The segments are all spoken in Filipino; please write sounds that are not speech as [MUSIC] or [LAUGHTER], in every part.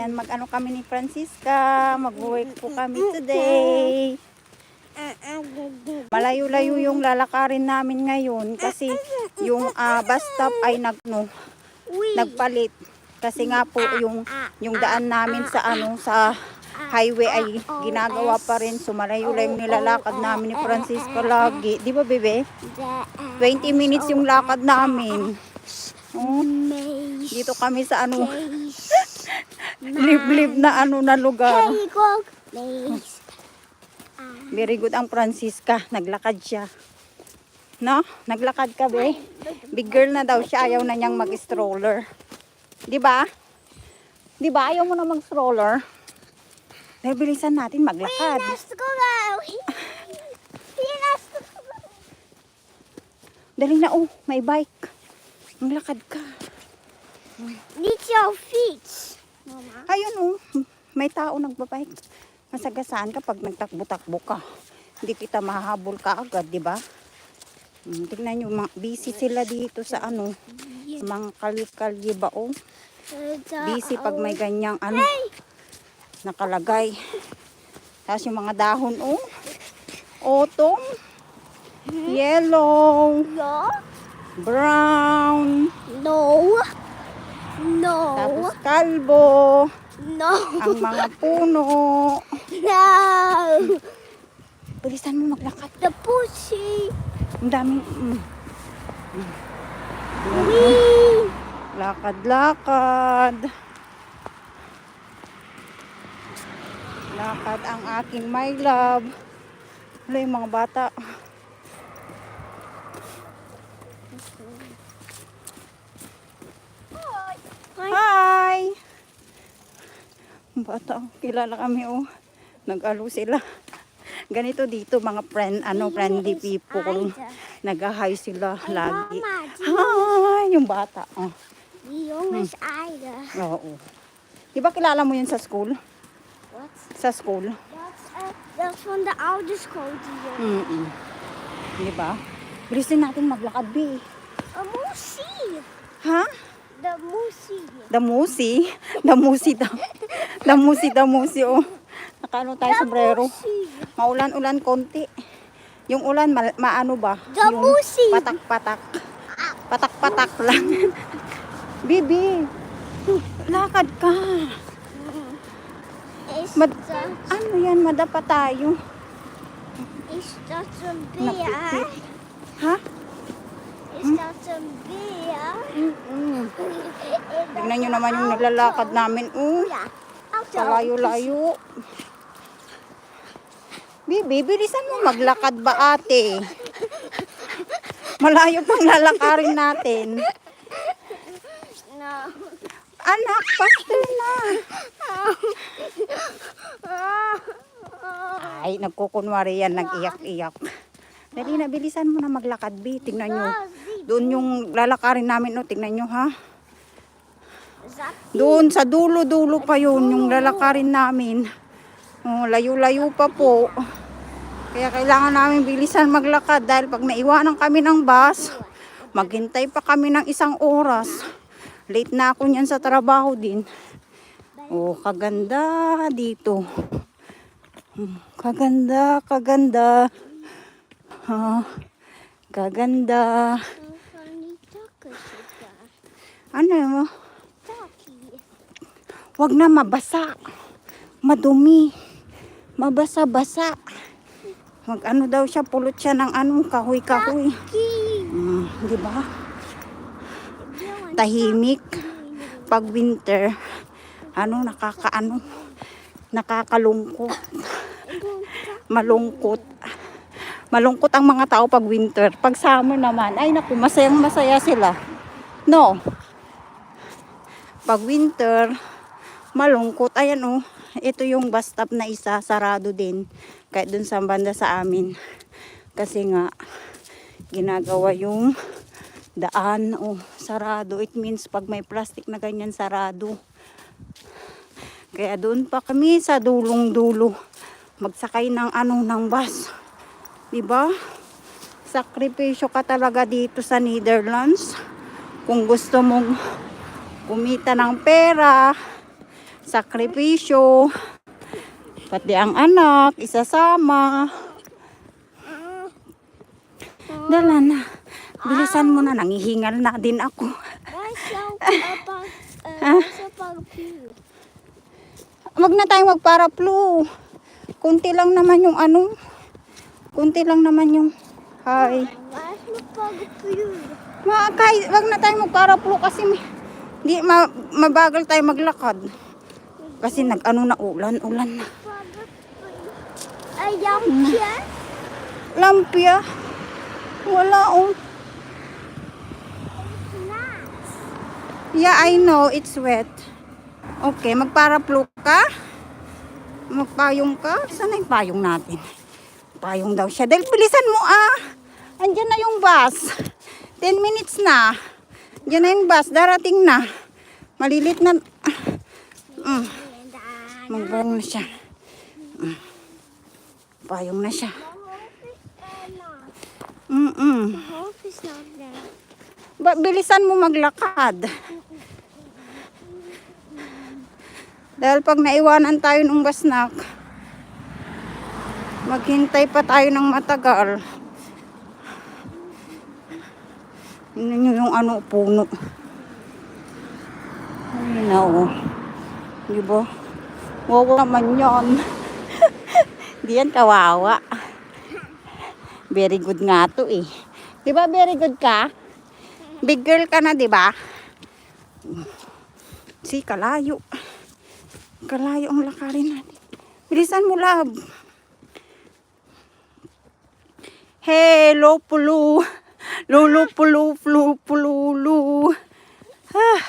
Ayan, mag-ano kami ni Francisca. Mag-work po kami today. Malayo-layo yung lalakarin namin ngayon kasi yung ah, bus stop ay nag, no, nagpalit. Kasi nga po yung yung daan namin sa ano sa highway ay ginagawa pa rin. So malayo-layo yung nilalakad namin ni Francisca lagi. Di ba, bebe? 20 minutes yung lakad namin. Oh, dito kami sa ano, liblib na ano na lugar. Very good ang Francisca. Naglakad siya. No? Naglakad ka, be? Big girl na daw siya. Ayaw na niyang mag-stroller. Di ba? Di ba? Ayaw mo na mag-stroller. Dahil bilisan natin maglakad. Dali na, oh. May bike. Maglakad ka. Niet jouw fiets. Mama. Ayun, oh. May tao nagbabike. Masagasaan ka pag nagtakbo-takbo ka. Hindi kita mahabol ka agad, di ba? Hmm, tingnan nyo, busy sila dito sa ano, sa mga kalye-kalye ba, oh. Busy pag may ganyang ano, nakalagay. Tapos yung mga dahon, oh. Autumn, yellow, brown, kalbo, No. ang mga [LAUGHS] puno. No. Bilisan mo maglakad. The pussy. Ang daming, mm, Wee. lakad-lakad. Lakad ang aking my love. Wala yung mga bata. Hi! Bata, kilala kami oh. Nag-alo sila. Ganito dito mga friend, ano, friendly people. Nag-hi sila lagi. Mama, Hi! Yung bata. Oh. die jongen is aardig. Oo. Di ba kilala mo yun sa school? Wat? Sa school? Is van de oude school die jongen. Mm-mm. Di ba? Bilisin natin maglakad, B. Moesie. Ha? De moesie. Damusi? Damusi daw. Damusi, damusi, oh. Nakano tayo sombrero. Maulan-ulan konti. Yung ulan, ma- maano ba? Yung Damusi. patak-patak. Patak-patak lang. [LAUGHS] Bibi, lakad ka. Mad- Ano yan, madapa tayo. is een Napipit. beer? Ha? Is dat een beer? Mm-mm. Tignan nyo naman yung naglalakad namin. Oh, kalayo-layo. Bibi, bilisan mo maglakad ba ate? Malayo pang lalakarin natin. No. Anak, faster na. Ay, nagkukunwari yan, nag-iyak-iyak. Dali na, bilisan mo na maglakad, Bi. Tingnan nyo. Doon yung lalakarin namin, no? Tingnan nyo, ha? Doon, sa dulo-dulo pa yun, yung lalakarin namin. Oh, layo-layo pa po. Kaya kailangan namin bilisan maglakad dahil pag naiwanan kami ng bus, maghintay pa kami ng isang oras. Late na ako niyan sa trabaho din. Oh, kaganda dito. Hmm, Kaganda, kaganda. Ah, kaganda. Ano? Wag na mabasa. Madumi. Mabasa-basa. Mag ano daw siya, pulot siya ng ano, kahoy-kahoy. Mm, di ba? Tahimik. Pag winter, ano, nakakaano, nakakalungkot. Malungkot. Malungkot ang mga tao pag winter. Pag summer naman, ay naku, masayang masaya sila. No. Pag winter, malungkot. Ayan oh, ito yung bus stop na isa, sarado din. Kahit dun sa banda sa amin. Kasi nga, ginagawa yung daan oh, sarado. It means pag may plastic na ganyan, sarado. Kaya doon pa kami sa dulong-dulo. Magsakay ng ano, ng bus. 'Di ba? Sakripisyo ka talaga dito sa Netherlands. Kung gusto mong kumita ng pera, sakripisyo. Pati ang anak, isasama. Dala na. Bilisan mo na, nangihingal na din ako. You. Wag na tayong magparaplo. Kunti lang naman yung ano. Kunti lang naman yung hi. Wag na tayong magparaplo kasi may- di ma, mabagal tayo maglakad. Kasi nag-ano na ulan, ulan na. Ay, siya. Lampia. Wala oh. Yeah, I know. It's wet. Okay, magparaplo ka? Magpayong ka? Saan yung payong natin? Payong daw siya. Dahil bilisan mo ah. Andyan na yung bus. 10 minutes na. Andyan na yung bus. Darating na. Malilit na. Mm, And magpayong na siya. Mm. Payong na siya. there. Ba, bilisan mo maglakad. Dahil pag naiwanan tayo ng basnak, maghintay pa tayo ng matagal. Tingnan nyo yung ano, puno. Ay na oh. Di ba? Wawa naman yan. [LAUGHS] Di yan kawawa. Very good nga to eh. Di ba very good ka? Big girl ka na, di ba? Si, kalayo. Kalayo ang lakarin natin. Bilisan mo, love. Hello, pulu. Lulu, pulu, flu, pululu. Ah.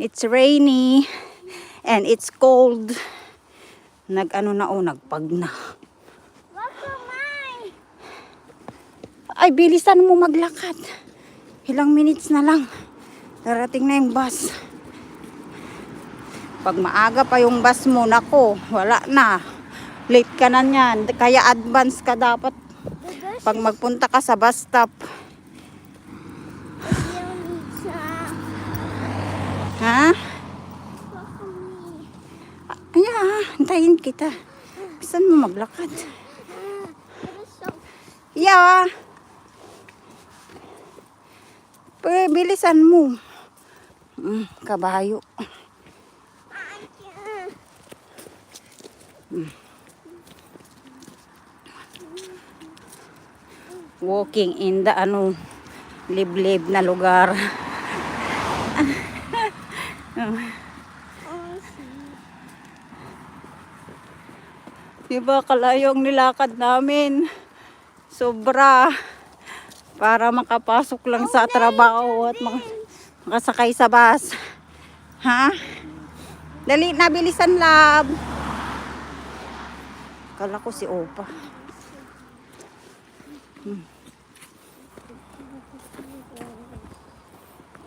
It's rainy. And it's cold. Nag-ano na, oh, nagpag na. Ay, bilisan mo maglakad. Ilang minutes na lang. Darating na yung bus. Pag maaga pa yung bus mo, nako, wala na. Late ka na niyan. Kaya advance ka dapat pag magpunta ka sa bus stop. Ha? Ay, hintayin kita. Saan mo maglakad? Ah, Yeah. Pwede, bilisan mo. Mm, kabayo. I walking in the ano liblib na lugar. Oh, [LAUGHS] Diba kalayo ang nilakad namin. Sobra. Para makapasok lang sa trabaho at maka- makasakay sa bus. Ha? Dali, nabilisan lab. Kala ko si Opa. Hmm.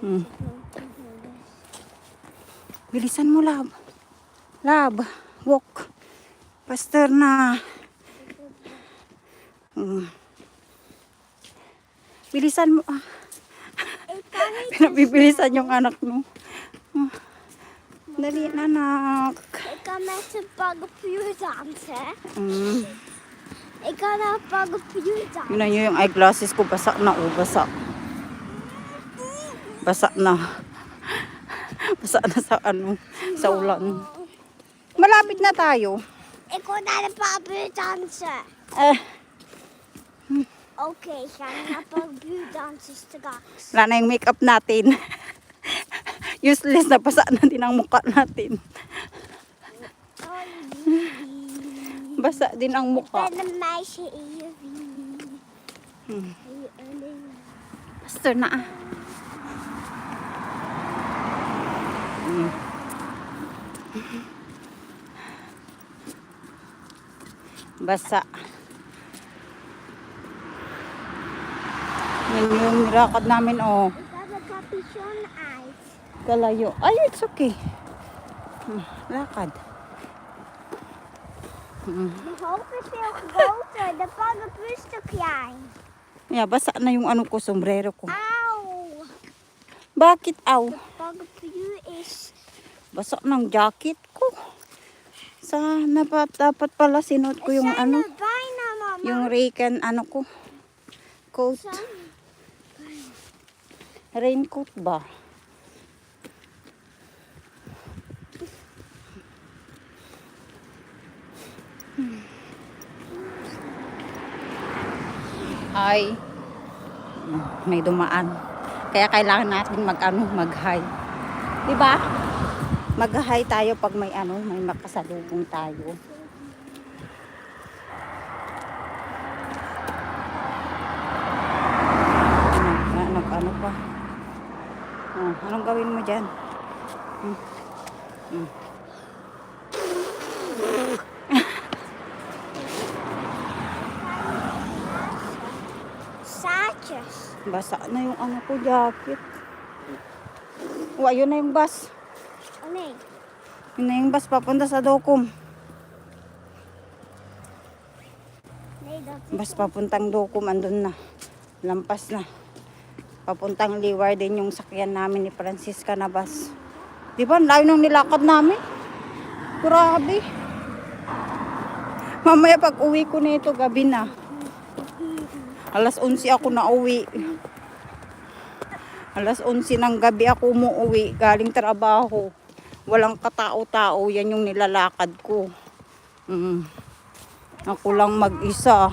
Hmm. Bilisan mo, lab. Lab, walk. Pastor na. Hmm. Bilisan mo. Ah. [LAUGHS] Pinabibilisan yung anak mo. Ah. Dali na, anak. Ik kan met zijn paraplu dansen. Hmm. Ik kan een paraplu dansen. Yun na yun, yung eyeglasses ko. Basa na, oh. Basa. Basa na. Basa na sa ano, sa ulan. Malapit na tayo. Ik wil naar de paraplu dansen. Eh, Oké, ga naar de paraplu dansen straks. wala na yung makeup natin. [LAUGHS] Useless na basa na din ang mukha natin. Basa din ang mukha. Hmm. wie. Pastor na ah. Basa. Yan yung nirakad namin oh. Kalayo. Ay, it's okay. Hmm, Lakad. Hmm. Hoop is groter. De paraplu is te klein. Yeah, basa na yung ano ko, sombrero ko. Auw. Bakit aw? Is Basa ng jacket ko. Sa dapat, dapat pala sinuot ko yung Sana ano, na, yung Raycan ano ko. Coat. Sana. Raincoat ba? Ay, may dumaan. Kaya kailangan natin mag-ano, mag-hi. 'Di ba? Mag-hi tayo pag may ano, may makasalubong tayo. Nag, nag ano pa? Oh, anong gawin mo dyan? Hmm. Hmm. Basa na yung ano ko jacket. O, ayun na yung bus. Ano eh? Yun na yung bus papunta sa Dokum. Bus papuntang Dokum, andun na. Lampas na. Papuntang Liwar din yung sakyan namin ni Francisca na bus. Di ba? Layo nung nilakad namin. Grabe. Mamaya pag uwi ko nito, gabi na. Alas 11 ako na uwi. Alas 11 ng gabi ako umuwi galing trabaho. Walang katao-tao, yan yung nilalakad ko. Mm. Ako lang mag-isa.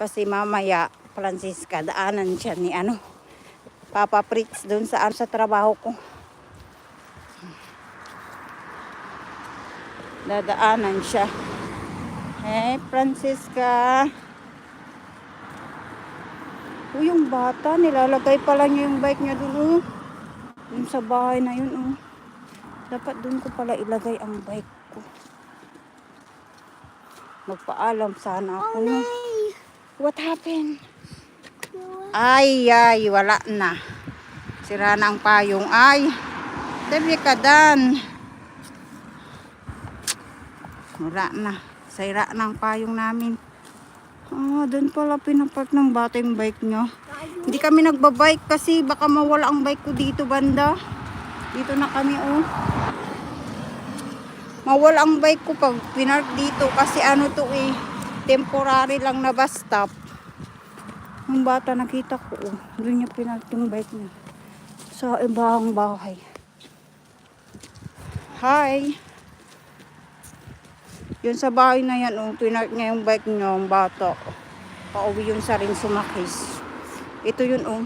Kasi mamaya, Francisca, daanan siya ni ano, Papa Fritz doon sa, sa trabaho ko. Dadaanan siya. Hey, Francisca. Uy, yung bata, nilalagay pala niya yung bike niya doon. Oh. Yung sa bahay na yun. Oh. Dapat doon ko pala ilagay ang bike ko. Magpaalam sana ako. Oh no? What happened? Ay, ay, wala na. Sira na ang payong. Ay, tabi ka dan. Wala na. Sira na ang payong namin. Ah, doon pala pinapark ng bata yung bike niya. Hindi kami nagbabike kasi baka mawala ang bike ko dito banda. Dito na kami oh. Mawala ang bike ko pag pinark dito kasi ano to eh. Temporary lang na bus stop. Yung bata nakita ko oh. Doon niya pinark yung bike niya. Sa ibang bahay. Hi. Yun sa bahay na yan, oh, pinark niya yung bike niya, yung bata. Pauwi yun sa rin sumakis. Ito yun, oh.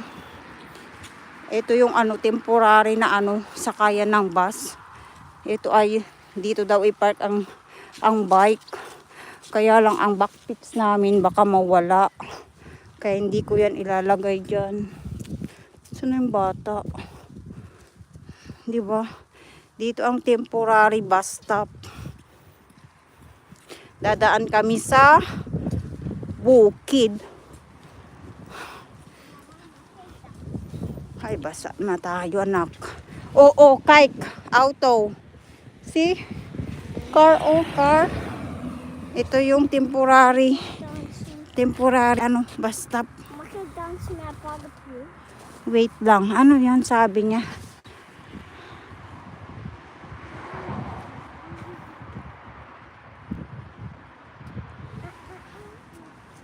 Ito yung ano, temporary na ano, sakayan ng bus. Ito ay, dito daw i-park ang, ang bike. Kaya lang ang backpits namin baka mawala. Kaya hindi ko yan ilalagay dyan. Saan yung bata? Di ba? Dito ang temporary bus stop. Dadaan kami sa bukid. Ay, basa na tayo, anak. Oo, kike. Auto. See? Car, oh, car. Ito yung temporary. Temporary, ano, paraplu? Wait lang. Ano yan sabi niya?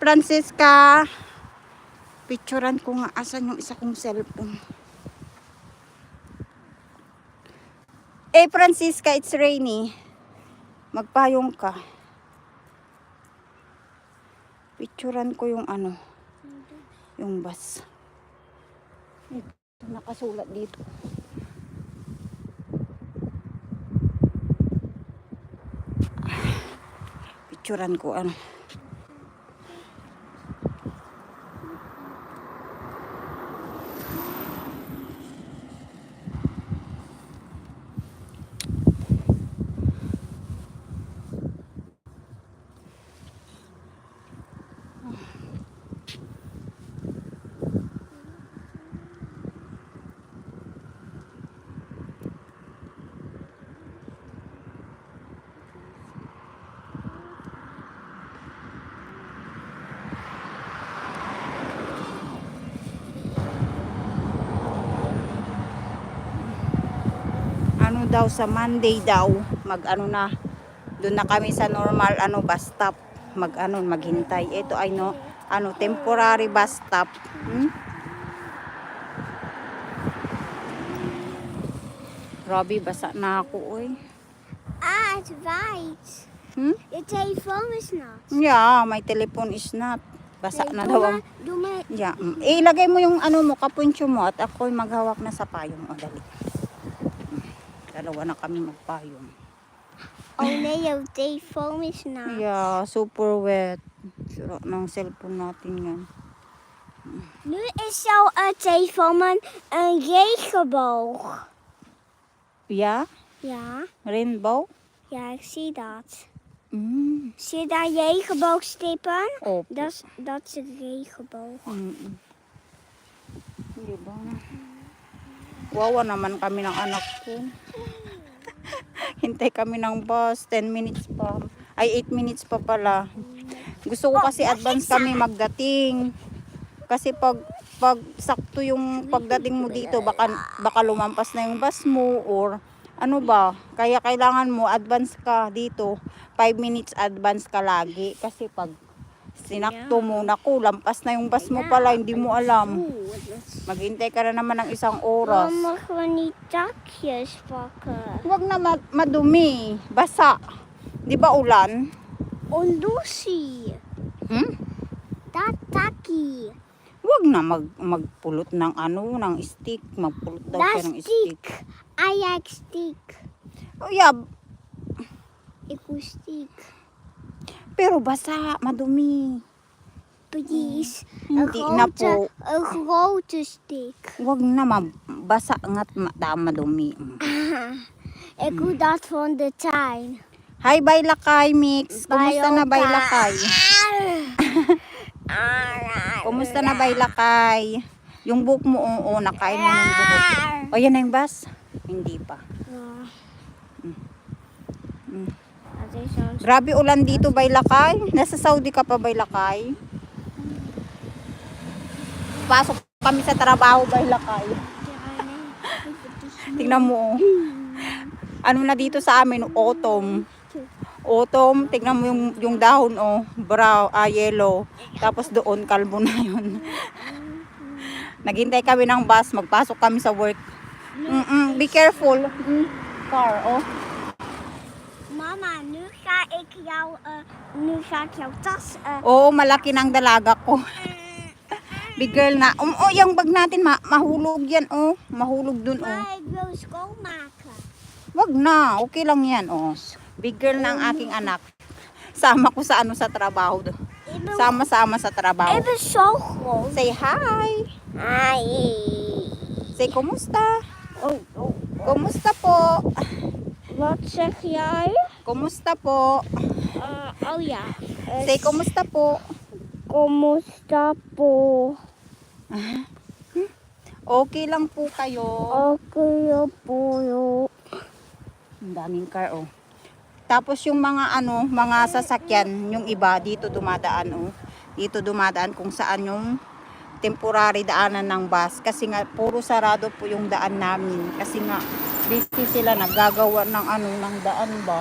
Francisca! Picturean ko nga asan yung isa kong cellphone. Eh, Francisca, it's rainy. Magpayong ka. Picturean ko yung ano, yung bus. Ito, nakasulat dito. Picturean ko ano. Daw sa Monday daw, mag ano na, doon na kami sa normal ano bus stop, mag ano maghintay. Ito ay no, ano temporary bus stop. Hmm? Grabe, basa na ako, oy. Ah, it's right. Hmm? Your telephone is not. Yeah, my telephone is not. Basa na daw ang... Yeah. mm. Eh, ilagay mo yung ano mo, kapuncho mo at ako'y maghawak na sa payong. O, dali. Mm. Dalawa na kami magpayong. oh no, your telephone is not. Yeah, super wet. Sira ng cellphone natin yan. Nu is jouw uh, telefoon een regenboog. Yeah? Ja, Rainbow? ja, ik zie dat. Mm. Zie je daar regenboogstippen? Opo. Dat is, dat is een regenboog. Mm-mm. Di ba? Wawa naman kami ng anak ko. [LAUGHS] Hintay kami ng bus. 10 minutes pa. Ay, 8 minutes pa pala. Gusto ko kasi advance kami magdating. Kasi pag pag sakto yung pagdating mo dito, baka baka lumampas na yung bus mo or ano ba? Kaya kailangan mo advance ka dito. 5 minutes advance ka lagi kasi pag sinakto mo, naku, lampas na yung bus mo pala, hindi mo alam. Maghintay ka na naman ng isang oras. We niet takjes pakken. Huwag na ma- madumi, basa. Di ba ulan? Ondusi. Hmm? Dat takkie. Huwag na mag magpulot ng ano, ng stick. Magpulot daw siya ng stick. stiek. Ajax stiek. Oh, yeah, Ik hoor stiek. Pero basa, madumi. Een Hindi na po. een grote stiek. Huwag na mabasa nga't ma- da- madumi. Ik hoor dat van de tuin. Hi, Baylakay Mix. Kumusta na Baylakay? Kumusta na Baylakay? Yung book mo, oo, nakain mo ng buhok. O, yan na yung bus? Hindi pa. Ja. Mm. Grabe ulan dito, Baylakay. Nasa Saudi ka pa, Baylakay. Pasok kami sa trabaho, Baylakay. [LAUGHS] Tingnan mo. oh. Ano na dito sa amin, autumn. Autumn, tingnan mo yung, yung dahon, oh. Brown, ah, yellow. Tapos doon, kalbo na yun. [LAUGHS] Naghintay kami ng bus, magpasok kami sa work. Mm-mm, be careful. Mm, car, oh. Mama, nu ga ik jou, eh, nu ga ik jouw tas. eh, Oo, malaki ng dalaga ko. [LAUGHS] Big girl na. Um, oh, yung bag natin, ma mahulog yan, oh. Mahulog dun, oh. maar ik wil schoonmaken. Wag na, okay lang yan, oh. Big girl na ang aking anak. Sama ko sa ano sa trabaho. do. Sama-sama sa trabaho. ik ben zo groot. Say hi. Hi. Say kumusta? Oh, oh. Kumusta po? Wat zeg jij? Kumusta po? Eh, oh ja. Eh, Say kumusta po? Kumusta po? [LAUGHS] Okay lang po kayo. Okay po yo. Ang daming car, oh. Tapos yung mga ano, mga sasakyan, yung iba dito dumadaan, oh. Dito dumadaan kung saan yung temporary daanan ng bus. Kasi nga, puro sarado po yung daan namin. Kasi nga, busy sila naggagawa ng ano, ng daan ba.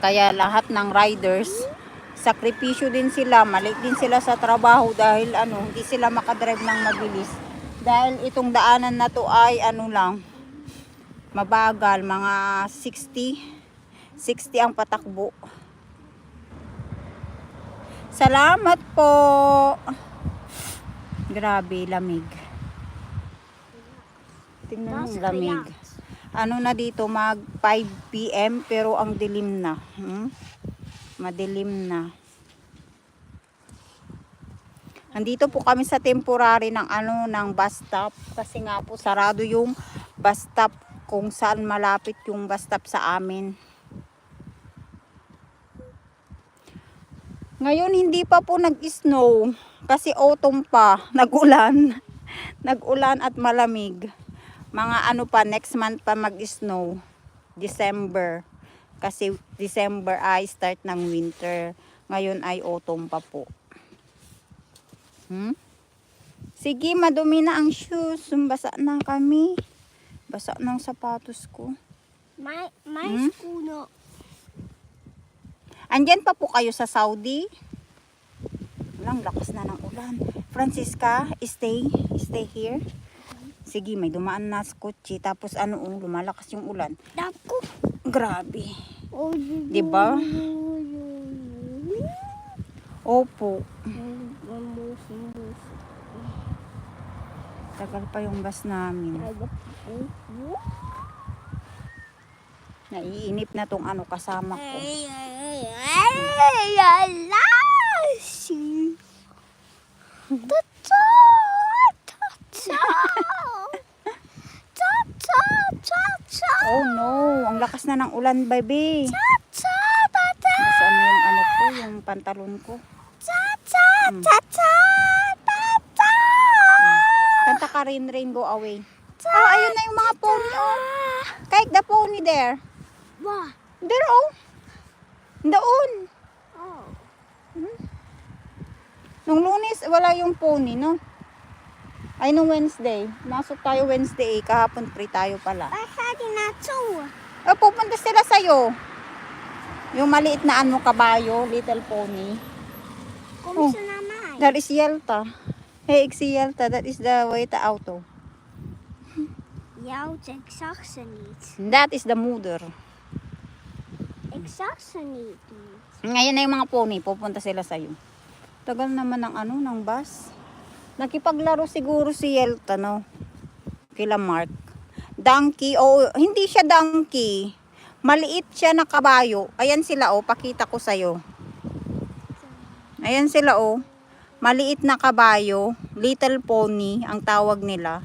Kaya lahat ng riders, sakripisyo din sila, malik din sila sa trabaho dahil ano, hindi sila makadrive ng mabilis. Dahil itong daanan na to ay ano lang, mabagal, mga 60, 60 ang patakbo. Salamat po. Grabe, lamig. Tingnan mo, lamig. Ano na dito, mag 5 p.m. pero ang dilim na. Hmm? Madilim na. Andito po kami sa temporary ng ano ng bus stop kasi nga po sarado yung bus stop kung saan malapit yung bus stop sa amin. Ngayon hindi pa po nag-snow kasi autumn pa, [LAUGHS] nag-ulan. Nag-ulan at malamig. Mga ano pa next month pa mag-snow. December. Kasi December ay start ng winter. Ngayon ay autumn pa po. Hmm? Sige, madumi na ang shoes. Sumbasa na kami. Basa ng sapatos ko. My, my Hmm? school no. Andyan pa po kayo sa Saudi? Walang lakas na ng ulan. Francisca, stay. Stay here. Sige, may dumaan na sa kotse. Tapos ano, oh, lumalakas yung ulan. Daku. Grabe. Oh, Di ba? Opo. Tagal pa yung bus namin. Naiinip na tong ano kasama ko. Oh no, ang lakas na ng ulan, baby. Nasa ano yung ano ko, yung pantalon ko. Kanta ka rin, rain go away. Oh, ayun na yung mga pony, oh. Kike the pony there. There, oh. Doon. Nung lunes, wala yung pony, no? Ay, nung Wednesday. Masok tayo Wednesday, eh. kahapon free tayo pala. Oh, pupunta sila sa'yo. Yung maliit na ano kabayo, little pony. Oh. That is Yelta. Hey, zie Yelta. That is the Weta auto. Ja, ik zag ze niet. That is the mother. Ik zag ze niet. Ngayon na yung mga pony, pupunta sila sa'yo. Tagal naman ng ano, ng bus. Nakipaglaro siguro si Yelta, no? Kila Mark. Donkey, oh, hindi siya donkey. Maliit siya na kabayo. Ayan sila, oh, pakita ko sa'yo. Ayan sila, oh. Maliit na kabayo. Little pony, ang tawag nila.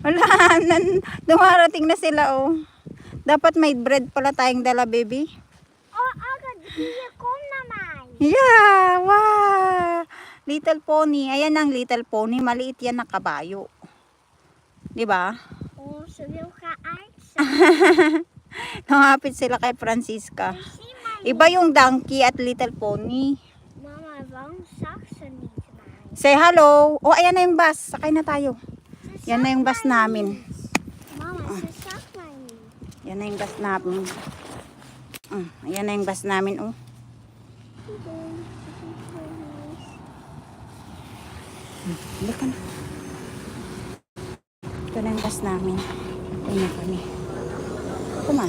Wala, [LAUGHS] nan, dumarating na sila, oh. Dapat may bread pala tayong dala, baby. Oh, Aga, hier, kom naar mij. Yeah! Wow! Little pony. Ayan ang little pony. Maliit yan na kabayo. Di ba? Oh, ze wil gaan uit. Lumapit sila kay Francisca. Iba yung donkey at little pony. Mama, niet mij? Say hello. Oh, ayan na yung bus. Sakay na tayo. Yan na yung bus namin. Mama, niet. Yan na yung bus namin. Mm, ayan na yung bus namin, oh. Hindi ka na. Ito na yung bus namin. Uy na kami. Kuma.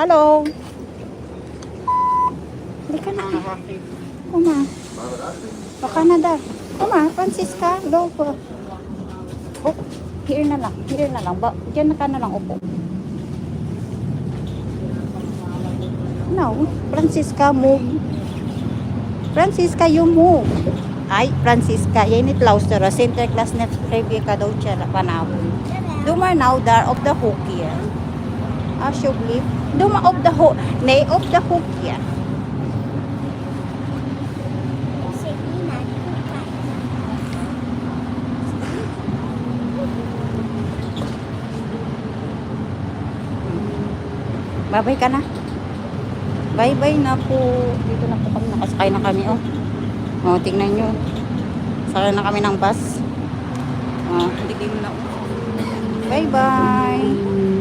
Hello. Hindi ka na. Kuma. O Canada. Kuma, Francisca. Go po. Oh, here na lang. Here na lang. Ba, diyan na ka na lang upo. No, Francisca, move. Francisca, you move. Ay, Francisca, yan it laustera. Sinterklaas net review ka daw siya panahon. Dumar now dar of the hook hoek. Nee, op de hoek hier. Ik zit niet naar die goed kijken. Bye-bye ka na. Bye-bye na po. Dito na po kami. Nakasakay na kami. Oh, oh tingnan nyo. Sakay na kami ng bus. Oh, hindi na. Bye-bye.